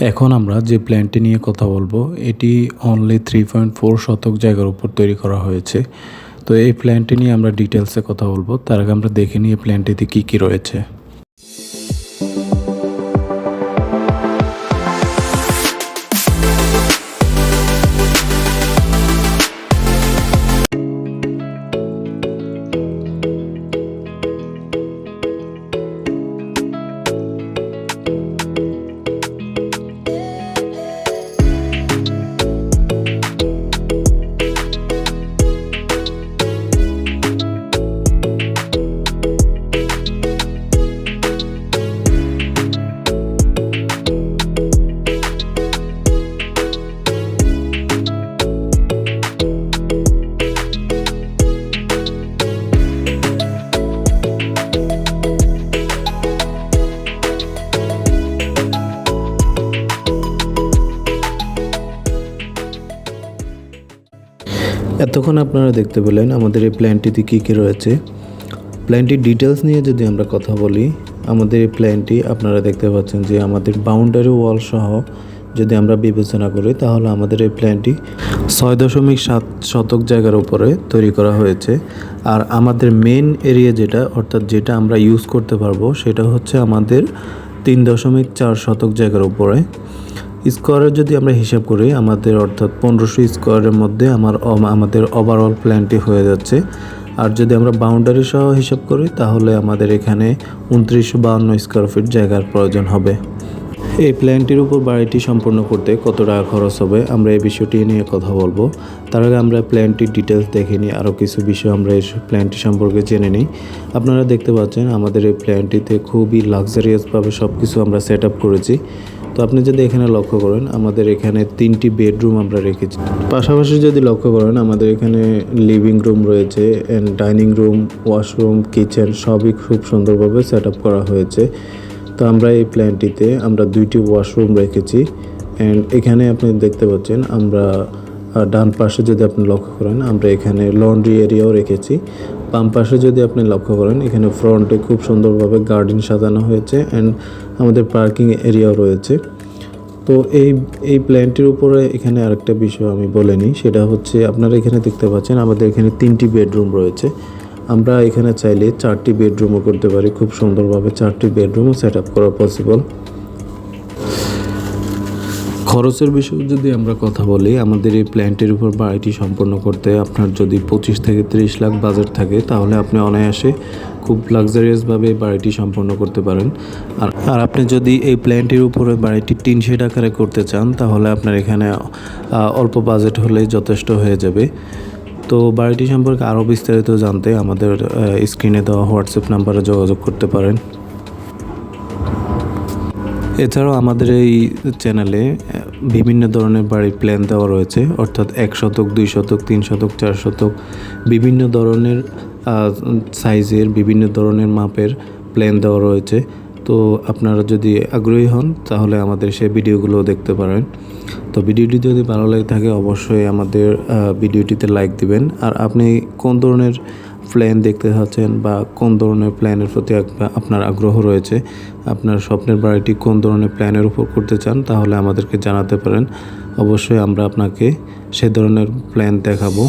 এখন আমরা যে প্ল্যানটি নিয়ে কথা বলব, এটি অনলি থ্রি পয়েন্ট ফোর শতক জায়গার উপর তৈরি করা হয়েছে। তো এই প্ল্যানটি নিয়ে আমরা ডিটেলসে কথা বলব। তার আগে আমরা দেখে নিই প্ল্যানটিতে কী কী রয়েছে। এতক্ষণ আপনারা দেখতে পেলেন আমাদের এই প্ল্যানটিতে কী কী রয়েছে। প্ল্যানটির ডিটেলস নিয়ে যদি আমরা কথা বলি, আমাদের এই প্ল্যানটি আপনারা দেখতে পাচ্ছেন যে আমাদের বাউন্ডারি ওয়াল সহ যদি আমরা বিবেচনা করি, তাহলে আমাদের এই প্ল্যানটি ছয় দশমিক সাত শতক জায়গার উপরে তৈরি করা হয়েছে। আর আমাদের মেন এরিয়া যেটা, অর্থাৎ যেটা আমরা ইউজ করতে পারব, সেটা হচ্ছে আমাদের তিন দশমিক চার শতক জায়গার উপরে। স্কোয়ারের যদি আমরা হিসাব করি, আমাদের অর্থাৎ পনেরোশো স্কোয়ারের মধ্যে আমার আমাদের ওভারঅল প্ল্যানটি হয়ে যাচ্ছে। আর যদি আমরা বাউন্ডারি সহ হিসাব করি, তাহলে আমাদের এখানে উনত্রিশশো বাহান্ন স্কোয়ার ফিট জায়গার প্রয়োজন হবে। এই প্ল্যানটির উপর বাড়িটি সম্পূর্ণ করতে কত টাকা খরচ হবে, আমরা এই বিষয়টি নিয়ে কথা বলব। তার আগে আমরা প্ল্যানটির ডিটেলস দেখে নিই, আরও কিছু বিষয় আমরা এই প্ল্যানটি সম্পর্কে জেনে নিই। আপনারা দেখতে পাচ্ছেন, আমাদের এই প্ল্যানটিতে খুবই লাক্সারিয়াসভাবে সব কিছু আমরা সেট আপ করেছি। তো আপনি যদি এখানে লক্ষ্য করেন, আমাদের এখানে তিনটি বেডরুম আমরা রেখেছি। পাশাপাশি যদি লক্ষ্য করেন, আমাদের এখানে লিভিং রুম রয়েছে and dining room washroom kitchen সবই খুব সুন্দরভাবে সেট করা হয়েছে। তো আমরা এই প্ল্যানটিতে আমরা দুইটি ওয়াশরুম রেখেছি অ্যান্ড এখানে আপনি দেখতে পাচ্ছেন আমরা ডান পাশে যদি আপনি লক্ষ্য করেন, আমরা এখানে লন্ড্রি এরিয়াও রেখেছি। বাম পাশে যদি আপনি লক্ষ্য করেন, এখানে ফ্রন্টে খুব সুন্দরভাবে গার্ডেন সাজানো হয়েছে অ্যান্ড আমাদের পার্কিং এরিয়াও রয়েছে। তো এই এই প্ল্যানটির উপরে এখানে আরেকটা বিষয় আমি বলে নিই, সেটা হচ্ছে আপনারা এখানে দেখতে পাচ্ছেন আমাদের এখানে তিনটি বেডরুম রয়েছে। আমরা এখানে চাইলে চারটি বেডরুমও করতে পারি, খুব সুন্দরভাবে চারটি বেডরুমও সেট আপ করা পসিবল খরচের বিষয়ে যদি আমরা কথা বলি, আমাদের এই প্ল্যানটির উপর বাড়িটি সম্পন্ন করতে আপনার যদি পঁচিশ থেকে তিরিশ লাখ বাজেট থাকে, তাহলে আপনি অনায়াসে খুব লাক্সারিয়াসভাবে বাড়িটি সম্পন্ন করতে পারেন। আর আর আপনি যদি এই প্ল্যানটির উপরে বাড়িটি টিন শেড আকারে করতে চান, তাহলে আপনার এখানে অল্প বাজেট হলেই যথেষ্ট হয়ে যাবে। তো বাড়িটি সম্পর্কে আরও বিস্তারিত জানতে আমাদের স্ক্রিনে দেওয়া হোয়াটসঅ্যাপ নাম্বারে যোগাযোগ করতে পারেন। এছাড়াও আমাদের এই চ্যানেলে বিভিন্ন ধরনের বাড়ির প্ল্যান দেওয়া রয়েছে। অর্থাৎ এক শতক, দুই শতক, তিন শতক, চার শতক, বিভিন্ন ধরনের সাইজের বিভিন্ন ধরনের মাপের প্ল্যান দেওয়া রয়েছে। তো আপনারা যদি আগ্রহী হন, তাহলে আমাদের সেই ভিডিওগুলো দেখতে পারেন। তো ভিডিওটি যদি ভালো লাগে থাকে, অবশ্যই আমাদের ভিডিওটিতে লাইক দিবেন। আর আপনি কোন ধরনের প্ল্যান দেখতে চাচ্ছেন বা কোন ধরনের প্ল্যানের প্রতি আপনার আগ্রহ রয়েছে, আপনার স্বপ্নের বাড়িটি কোন ধরনের প্ল্যানের উপর করতে চান, তাহলে আমাদেরকে জানাতে পারেন। অবশ্যই আমরা আপনাকে সে ধরনের প্ল্যান দেখাবো।